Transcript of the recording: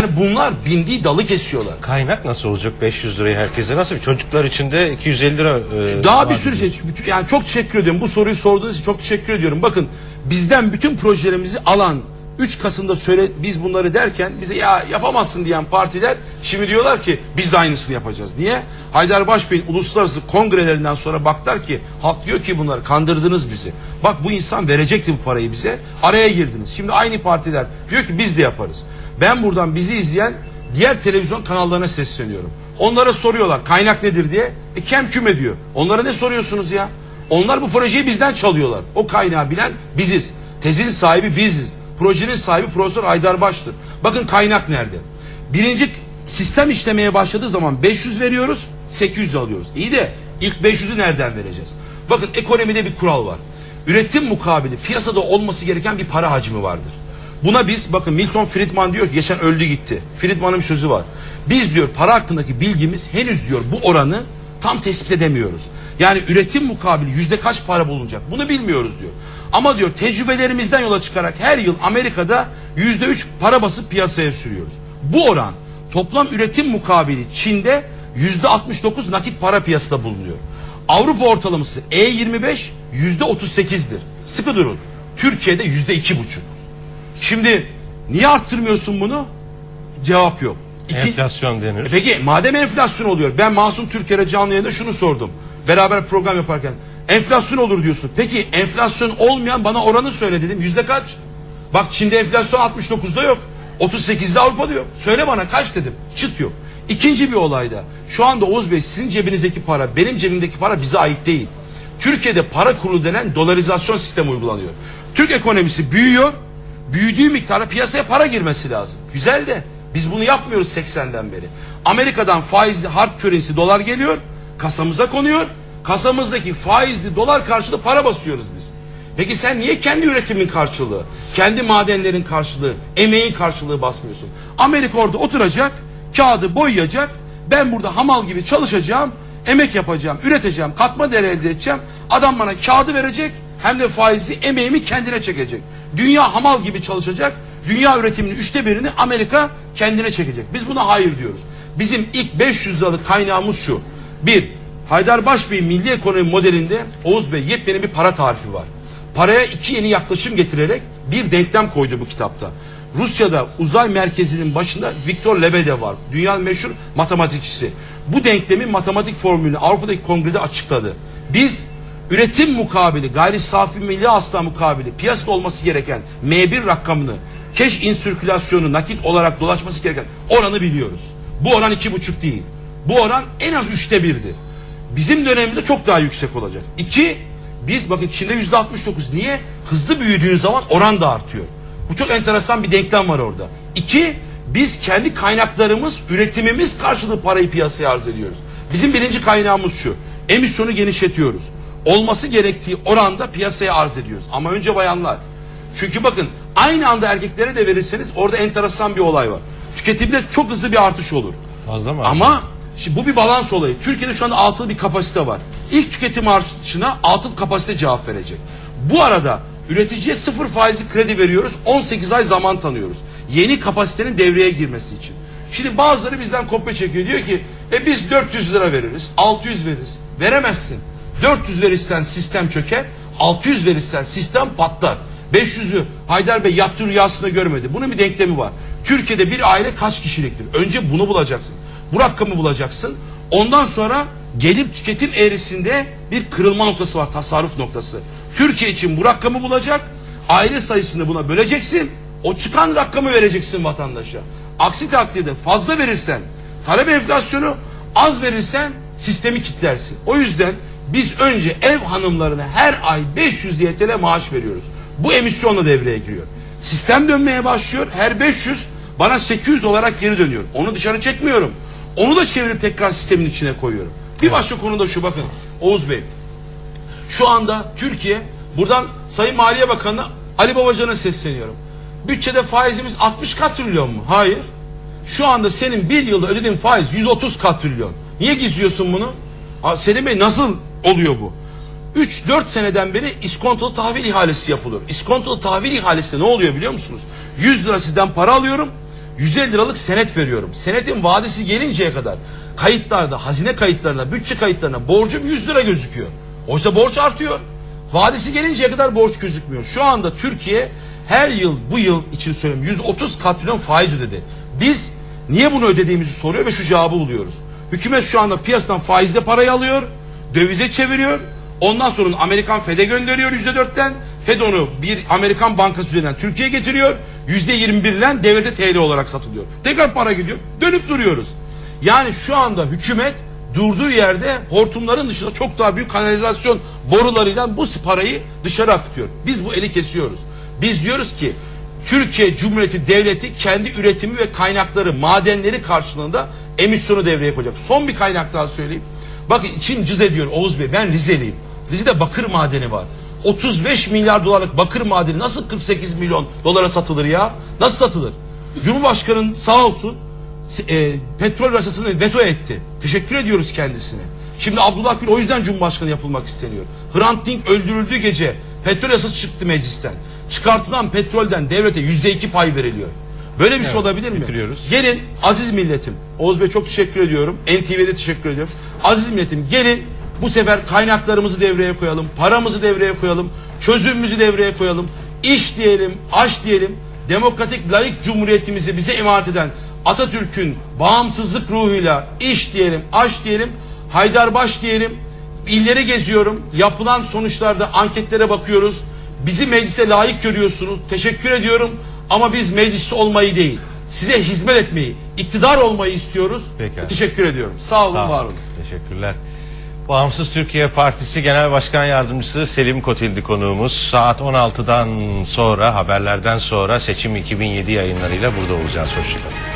Yani bunlar bindiği dalı kesiyorlar. Kaynak nasıl olacak 500 lirayı herkese nasıl? Çocuklar için de 250 lira. e, Daha bir sürü şey. Yani çok teşekkür ediyorum. Bu soruyu sorduğunuz için çok teşekkür ediyorum. Bakın bizden bütün projelerimizi alan 3 Kasım'da söyle biz bunları derken bize ya yapamazsın diyen partiler şimdi diyorlar ki biz de aynısını yapacağız. Niye? Haydar Başbey'in uluslararası kongrelerinden sonra baktılar ki halk diyor ki bunları kandırdınız bizi. Bak bu insan verecekti bu parayı bize. Araya girdiniz. Şimdi aynı partiler diyor ki biz de yaparız. Ben buradan bizi izleyen diğer televizyon kanallarına sesleniyorum. Onlara soruyorlar kaynak nedir diye. E kem küme diyor. Onlara ne soruyorsunuz ya? Onlar bu projeyi bizden çalıyorlar. O kaynağı bilen biziz. Tezin sahibi biziz. Projenin sahibi Profesör Aydar Baş'tır. Bakın kaynak nerede? Birinci sistem işlemeye başladığı zaman 500 veriyoruz, 800 alıyoruz. İyi de ilk 500'ü nereden vereceğiz? Bakın ekonomide bir kural var. Üretim mukabili piyasada olması gereken bir para hacmi vardır. Buna biz bakın Milton Friedman diyor ki geçen öldü gitti. Friedman'ın sözü var. Biz diyor para hakkındaki bilgimiz henüz diyor bu oranı tam tespit edemiyoruz. Yani üretim mukabili yüzde kaç para bulunacak bunu bilmiyoruz diyor. Ama diyor tecrübelerimizden yola çıkarak her yıl Amerika'da yüzde üç para basıp piyasaya sürüyoruz. Bu oran toplam üretim mukabili Çin'de yüzde 69 nakit para piyasada bulunuyor. Avrupa ortalaması E25 yüzde 38'dir. Sıkı durun. Türkiye'de yüzde iki buçuk. Şimdi niye arttırmıyorsun bunu? Cevap yok. İki- Enflasyon denir. E Peki madem enflasyon oluyor ben Masum Türker'e canlı yayında şunu sordum. Beraber program yaparken enflasyon olur diyorsun. Peki enflasyon olmayan bana oranı söyle dedim. Yüzde kaç? Bak Çin'de enflasyon 69'da yok. 38'de Avrupa'da yok. Söyle bana kaç dedim. Çıt yok. İkinci bir olayda şu anda Oğuz Bey sizin cebinizdeki para benim cebimdeki para bize ait değil. Türkiye'de para kurulu denen dolarizasyon sistemi uygulanıyor. Türk ekonomisi büyüyor. Büyüdüğü miktara piyasaya para girmesi lazım. Güzel de biz bunu yapmıyoruz 80'den beri. Amerika'dan faizli hard currency dolar geliyor. Kasamıza konuyor. Kasamızdaki faizli dolar karşılığı para basıyoruz biz. Peki sen niye kendi üretimin karşılığı, kendi madenlerin karşılığı, emeğin karşılığı basmıyorsun? Amerika orada oturacak, kağıdı boyayacak. Ben burada hamal gibi çalışacağım, emek yapacağım, üreteceğim, katma değer elde edeceğim. Adam bana kağıdı verecek, hem de faizi emeğimi kendine çekecek. Dünya hamal gibi çalışacak. Dünya üretiminin üçte birini Amerika kendine çekecek. Biz buna hayır diyoruz. Bizim ilk 500 liralık kaynağımız şu. Bir, Haydar Başbey milli ekonomi modelinde Oğuz Bey yepyeni bir para tarifi var. Paraya iki yeni yaklaşım getirerek bir denklem koydu bu kitapta. Rusya'da uzay merkezinin başında Viktor Lebedev var. Dünyanın meşhur matematikçisi. Bu denklemin matematik formülünü Avrupa'daki kongrede açıkladı. Biz üretim mukabili, gayri safi milli hasıla mukabili piyasada olması gereken M1 rakamını, keş insirkülasyonu nakit olarak dolaşması gereken oranı biliyoruz. Bu oran iki buçuk değil. Bu oran en az üçte birdir. Bizim dönemimizde çok daha yüksek olacak. İki, biz bakın Çin'de yüzde 69. Niye? Hızlı büyüdüğün zaman oran da artıyor. Bu çok enteresan bir denklem var orada. İki, biz kendi kaynaklarımız, üretimimiz karşılığı parayı piyasaya arz ediyoruz. Bizim birinci kaynağımız şu. Emisyonu genişletiyoruz. Olması gerektiği oranda piyasaya arz ediyoruz. Ama önce bayanlar. Çünkü bakın aynı anda erkeklere de verirseniz orada enteresan bir olay var. Tüketimde çok hızlı bir artış olur. Fazla mı? Ama şimdi bu bir balans olayı. Türkiye'de şu anda altılı bir kapasite var. İlk tüketim artışına altılı kapasite cevap verecek. Bu arada üreticiye sıfır faizli kredi veriyoruz. 18 ay zaman tanıyoruz. Yeni kapasitenin devreye girmesi için. Şimdi bazıları bizden kopya çekiyor. Diyor ki e biz 400 lira veririz, 600 veririz. Veremezsin. 400 verirsen sistem çöker, 600 verirsen sistem patlar. 500'ü Haydar Bey yattı rüyasında görmedi. Bunun bir denklemi var. Türkiye'de bir aile kaç kişiliktir? Önce bunu bulacaksın. Bu rakamı bulacaksın. Ondan sonra gelip tüketim eğrisinde bir kırılma noktası var. Tasarruf noktası. Türkiye için bu rakamı bulacak. Aile sayısını buna böleceksin. O çıkan rakamı vereceksin vatandaşa. Aksi takdirde fazla verirsen talep enflasyonu az verirsen sistemi kitlersin. O yüzden biz önce ev hanımlarına her ay 500 YTL maaş veriyoruz. Bu emisyonla devreye giriyor. Sistem dönmeye başlıyor. Her 500 bana 800 olarak geri dönüyor. Onu dışarı çekmiyorum. Onu da çevirip tekrar sistemin içine koyuyorum. Bir başka konu da şu bakın. Oğuz Bey. Şu anda Türkiye buradan Sayın Maliye Bakanı Ali Babacan'a sesleniyorum. Bütçede faizimiz 60 katrilyon mu? Hayır. Şu anda senin bir yılda ödediğin faiz 130 katrilyon. Niye gizliyorsun bunu? Aa, Selim Bey nasıl oluyor bu? 3-4 seneden beri iskontolu tahvil ihalesi yapılıyor. İskontolu tahvil ihalesi ne oluyor biliyor musunuz? 100 lira sizden para alıyorum. 150 liralık senet veriyorum. Senetin vadesi gelinceye kadar kayıtlarda, hazine kayıtlarına, bütçe kayıtlarına borcum 100 lira gözüküyor. Oysa borç artıyor. Vadesi gelinceye kadar borç gözükmüyor. Şu anda Türkiye her yıl bu yıl için söylüyorum 130 katrilyon faiz ödedi. Biz niye bunu ödediğimizi soruyor ve şu cevabı buluyoruz. Hükümet şu anda piyasadan faizle parayı alıyor, dövize çeviriyor. Ondan sonra Amerikan FED'e gönderiyor yüzde dörtten. FED onu bir Amerikan bankası üzerinden Türkiye'ye getiriyor. Yüzde yirmi birle devlete TL olarak satılıyor. Tekrar para gidiyor. Dönüp duruyoruz. Yani şu anda hükümet durduğu yerde hortumların dışında çok daha büyük kanalizasyon borularıyla bu parayı dışarı akıtıyor. Biz bu eli kesiyoruz. Biz diyoruz ki Türkiye Cumhuriyeti Devleti kendi üretimi ve kaynakları, madenleri karşılığında emisyonu devreye koyacak. Son bir kaynak daha söyleyeyim. Bakın için cız ediyor Oğuz Bey. Ben Rizeliyim. Rize'de bakır madeni var. 35 milyar dolarlık bakır madeni nasıl 48 milyon dolara satılır ya? Nasıl satılır? Cumhurbaşkanın sağ olsun e, petrol yasasını veto etti. Teşekkür ediyoruz kendisine. Şimdi Abdullah Gül o yüzden Cumhurbaşkanı yapılmak isteniyor. Hrant Dink öldürüldüğü gece petrol yasası çıktı meclisten. Çıkartılan petrolden devlete yüzde iki pay veriliyor. Böyle bir şey olabilir mi? bitiriyoruz. Gelin aziz milletim. Oğuz Bey çok teşekkür ediyorum. NTV'de teşekkür ediyorum. Aziz milletim gelin bu sefer kaynaklarımızı devreye koyalım. Paramızı devreye koyalım. Çözümümüzü devreye koyalım. İş diyelim, aş diyelim. Demokratik layık cumhuriyetimizi bize emanet eden Atatürk'ün bağımsızlık ruhuyla iş diyelim, aş diyelim, Haydarbaş diyelim. İlleri geziyorum. Yapılan sonuçlarda anketlere bakıyoruz. Bizi meclise layık görüyorsunuz. Teşekkür ediyorum. Ama biz meclis olmayı değil, size hizmet etmeyi, iktidar olmayı istiyoruz. Pekala. Teşekkür ediyorum. Sağ olun, Sağ olun. var olun. Teşekkürler. Bağımsız Türkiye Partisi Genel Başkan Yardımcısı Selim Kotildi konuğumuz. Saat 16'dan sonra haberlerden sonra seçim 2007 yayınlarıyla burada olacağız. Hoşçakalın.